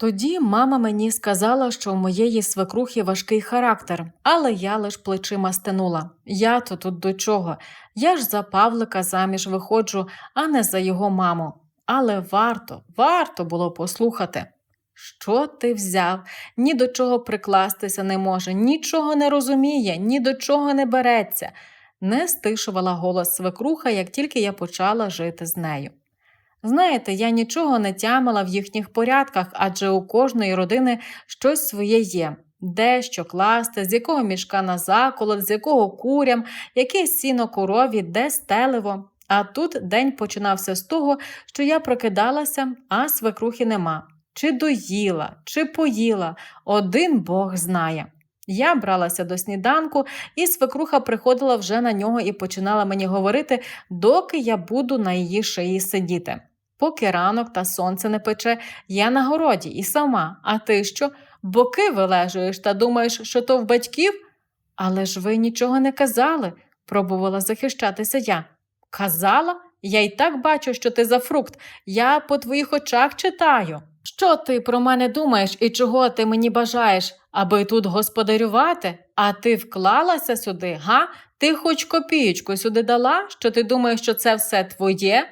Тоді мама мені сказала, що у моєї свекрухи важкий характер, але я лиш плечима стенула. Я то тут до чого? Я ж за Павлика заміж виходжу, а не за його маму. Але варто, варто було послухати. Що ти взяв? Ні до чого прикластися не може, нічого не розуміє, ні до чого не береться. Не стишувала голос свекруха, як тільки я почала жити з нею. Знаєте, я нічого не тямила в їхніх порядках, адже у кожної родини щось своє є. Де що класти, з якого мішка на заколот, з якого курям, яке сіно корові, де стеливо. А тут день починався з того, що я прокидалася, а свекрухи нема. Чи доїла, чи поїла, один Бог знає. Я бралася до сніданку, і свекруха приходила вже на нього і починала мені говорити, доки я буду на її шиї сидіти. Поки ранок та сонце не пече, я на городі і сама. А ти що? Боки вилежуєш та думаєш, що то в батьків? Але ж ви нічого не казали, пробувала захищатися я. Казала? Я й так бачу, що ти за фрукт. Я по твоїх очах читаю. Що ти про мене думаєш і чого ти мені бажаєш, аби тут господарювати? А ти вклалася сюди, га? Ти хоч копієчку сюди дала, що ти думаєш, що це все твоє?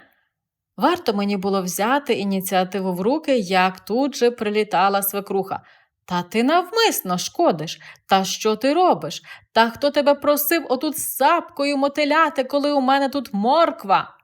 Варто мені було взяти ініціативу в руки, як тут же прилітала свекруха. Та ти навмисно шкодиш. Та що ти робиш? Та хто тебе просив отут з сапкою мотиляти, коли у мене тут морква?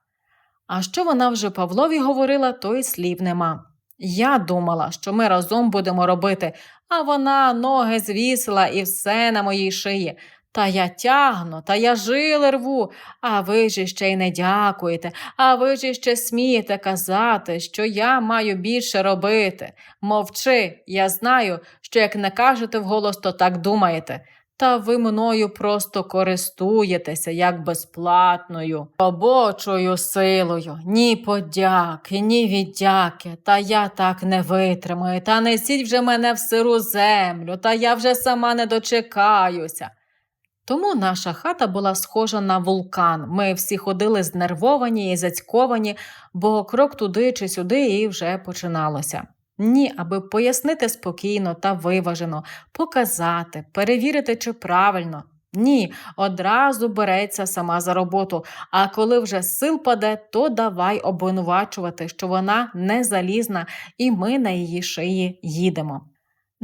А що вона вже Павлові говорила, то й слів нема. Я думала, що ми разом будемо робити, а вона ноги звісила і все на моїй шиї. Та я тягну, та я жили рву, а ви ж іще й не дякуєте, а ви ж іще смієте казати, що я маю більше робити. Мовчи, я знаю, що як не кажете вголос, то так думаєте. Та ви мною просто користуєтеся як безплатною, робочою силою. Ні подяки, ні віддяки. Та я так не витримаю. Та несіть вже мене в сиру землю, та я вже сама не дочекаюся. Тому наша хата була схожа на вулкан. Ми всі ходили знервовані і зацьковані, бо крок туди чи сюди і вже починалося. Ні, аби пояснити спокійно та виважено, показати, перевірити, чи правильно. Ні, одразу береться сама за роботу, а коли вже сил паде, то давай обвинувачувати, що вона не залізна, і ми на її шиї їдемо.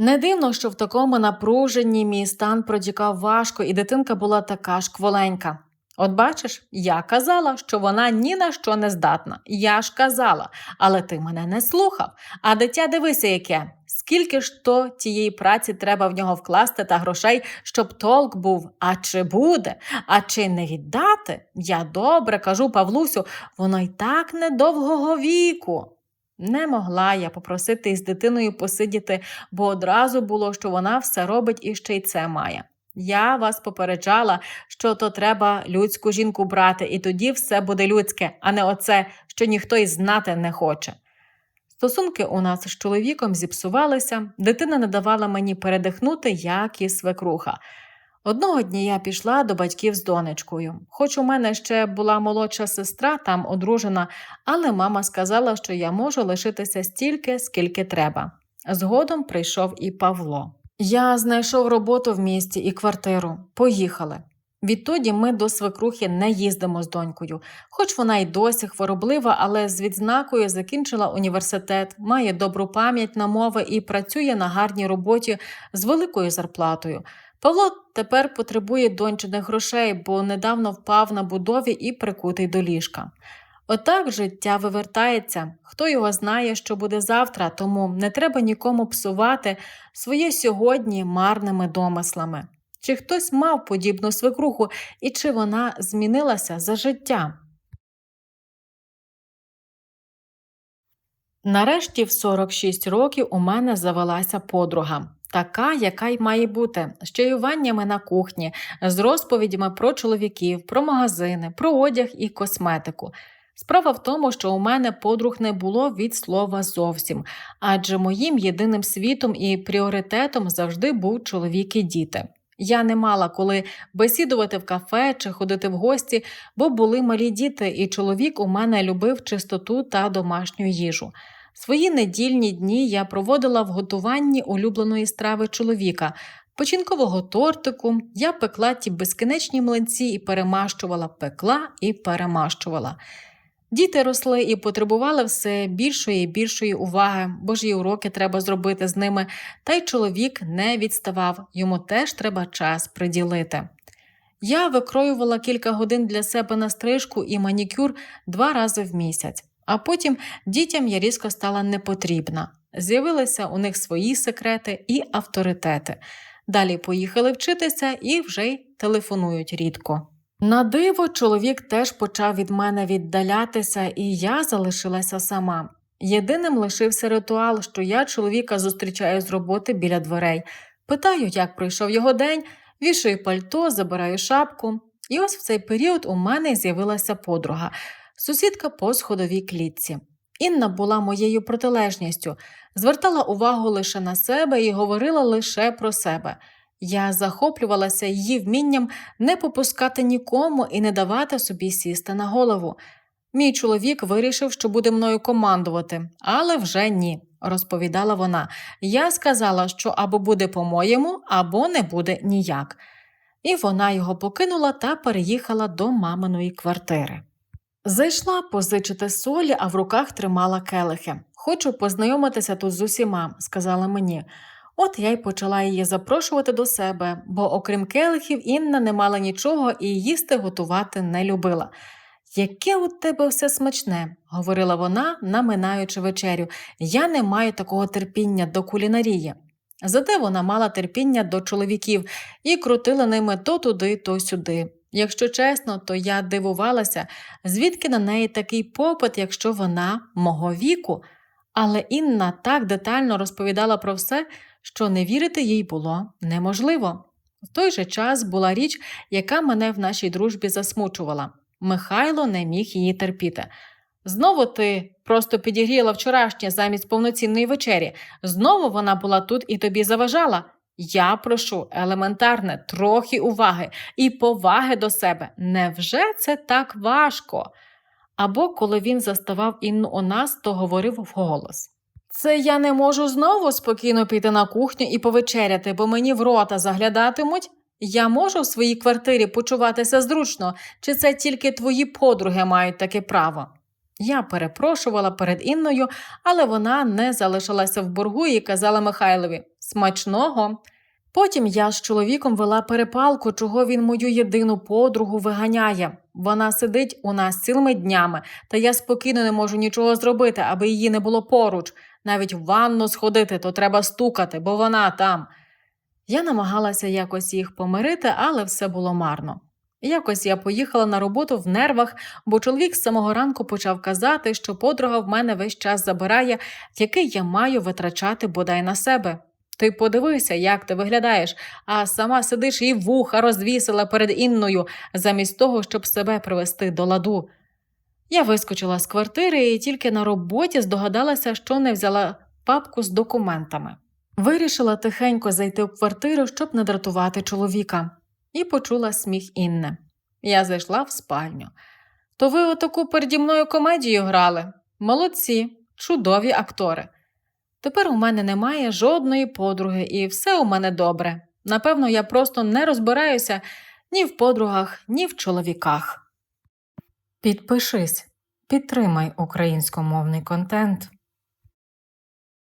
Не дивно, що в такому напруженні мій стан протікав важко, і дитинка була така ж кволенька. От бачиш, я казала, що вона ні на що не здатна. Я ж казала, але ти мене не слухав. А дитя дивися, яке. Скільки ж то тієї праці треба в нього вкласти та грошей, щоб толк був, а чи буде, а чи не віддати? Я добре кажу Павлусю, воно й так недовгого віку. Не могла я попросити із дитиною посидіти, бо одразу було, що вона все робить і ще й це має. Я вас попереджала, що то треба людську жінку брати, і тоді все буде людське, а не оце, що ніхто й знати не хоче. Стосунки у нас з чоловіком зіпсувалися, дитина не давала мені передихнути, як і свекруха. Одного дня я пішла до батьків з донечкою. Хоч у мене ще була молодша сестра, там одружена, але мама сказала, що я можу лишитися стільки, скільки треба. Згодом прийшов і Павло. Я знайшов роботу в місті і квартиру. Поїхали. Відтоді ми до свекрухи не їздимо з донькою, хоч вона й досі хвороблива, але з відзнакою закінчила університет, має добру пам'ять на мови і працює на гарній роботі з великою зарплатою. Павло тепер потребує дончиних грошей, бо недавно впав на будові і прикутий до ліжка. Отак життя вивертається, хто його знає, що буде завтра, тому не треба нікому псувати своє сьогодні марними домислами. Чи хтось мав подібну свекруху і чи вона змінилася за життя? Нарешті в 46 років у мене завелася подруга. Така, яка й має бути, з чаюваннями на кухні, з розповідями про чоловіків, про магазини, про одяг і косметику. Справа в тому, що у мене подруг не було від слова зовсім, адже моїм єдиним світом і пріоритетом завжди був чоловік і діти. Я не мала коли бесідувати в кафе чи ходити в гості, бо були малі діти, і чоловік у мене любив чистоту та домашню їжу. Свої недільні дні я проводила в готуванні улюбленої страви чоловіка, печінкового тортику. Я пекла ті безкінечні млинці і перемащувала, пекла і перемащувала. Діти росли і потребували все більшої і більшої уваги, бо ж і уроки треба зробити з ними, та й чоловік не відставав, йому теж треба час приділити. Я викроювала кілька годин для себе на стрижку і манікюр два рази в місяць, а потім дітям я різко стала непотрібна. З'явилися у них свої секрети і авторитети. Далі поїхали вчитися і вже й телефонують рідко. На диво, чоловік теж почав від мене віддалятися, і я залишилася сама. Єдиним лишився ритуал, що я чоловіка зустрічаю з роботи біля дверей, питаю, як пройшов його день, вішаю пальто, забираю шапку. І ось в цей період у мене з'явилася подруга, сусідка по сходовій клітці. Інна була моєю протилежністю, звертала увагу лише на себе і говорила лише про себе. Я захоплювалася її вмінням не попускати нікому і не давати собі сісти на голову. Мій чоловік вирішив, що буде мною командувати, але вже ні, розповідала вона. Я сказала, що або буде по-моєму, або не буде ніяк. І вона його покинула та переїхала до маминої квартири. Зайшла позичити солі, а в руках тримала келихи. Хочу познайомитися тут з усіма, сказала мені. От я й почала її запрошувати до себе, бо, окрім келихів, Інна не мала нічого і їсти готувати не любила. Яке у тебе все смачне, говорила вона, наминаючи вечерю. Я не маю такого терпіння до кулінарії. Зате вона мала терпіння до чоловіків і крутила ними то туди, то сюди. Якщо чесно, то я дивувалася, звідки на неї такий попит, якщо вона мого віку. Але Інна так детально розповідала про все, що не вірити їй було неможливо. В той же час була річ, яка мене в нашій дружбі засмучувала. Михайло не міг її терпіти. Знову ти просто підігріла вчорашнє замість повноцінної вечері. Знову вона була тут і тобі заважала. Я прошу елементарне, трохи уваги і поваги до себе. Невже це так важко? Або коли він заставав Інну у нас, то говорив вголос. Це я не можу знову спокійно піти на кухню і повечеряти, бо мені в рота заглядатимуть. Я можу в своїй квартирі почуватися зручно, чи це тільки твої подруги мають таке право? Я перепрошувала перед Інною, але вона не залишилася в боргу і казала Михайлові смачного. Потім я з чоловіком вела перепалку, чого він мою єдину подругу виганяє. Вона сидить у нас цілими днями, та я спокійно не можу нічого зробити, аби її не було поруч. Навіть в ванну сходити, то треба стукати, бо вона там. Я намагалася якось їх помирити, але все було марно. Якось я поїхала на роботу в нервах, бо чоловік з самого ранку почав казати, що подруга в мене весь час забирає, який я маю витрачати бодай на себе. Ти подивися, як ти виглядаєш, а сама сидиш і вуха розвісила перед Інною, замість того, щоб себе привести до ладу. Я вискочила з квартири і тільки на роботі здогадалася, що не взяла папку з документами. Вирішила тихенько зайти в квартиру, щоб не дратувати чоловіка, і почула сміх Інни. Я зайшла в спальню. То ви отаку переді мною комедію грали? Молодці, чудові актори. Тепер у мене немає жодної подруги, і все у мене добре. Напевно, я просто не розбираюся ні в подругах, ні в чоловіках. Підпишись, підтримай українськомовний контент.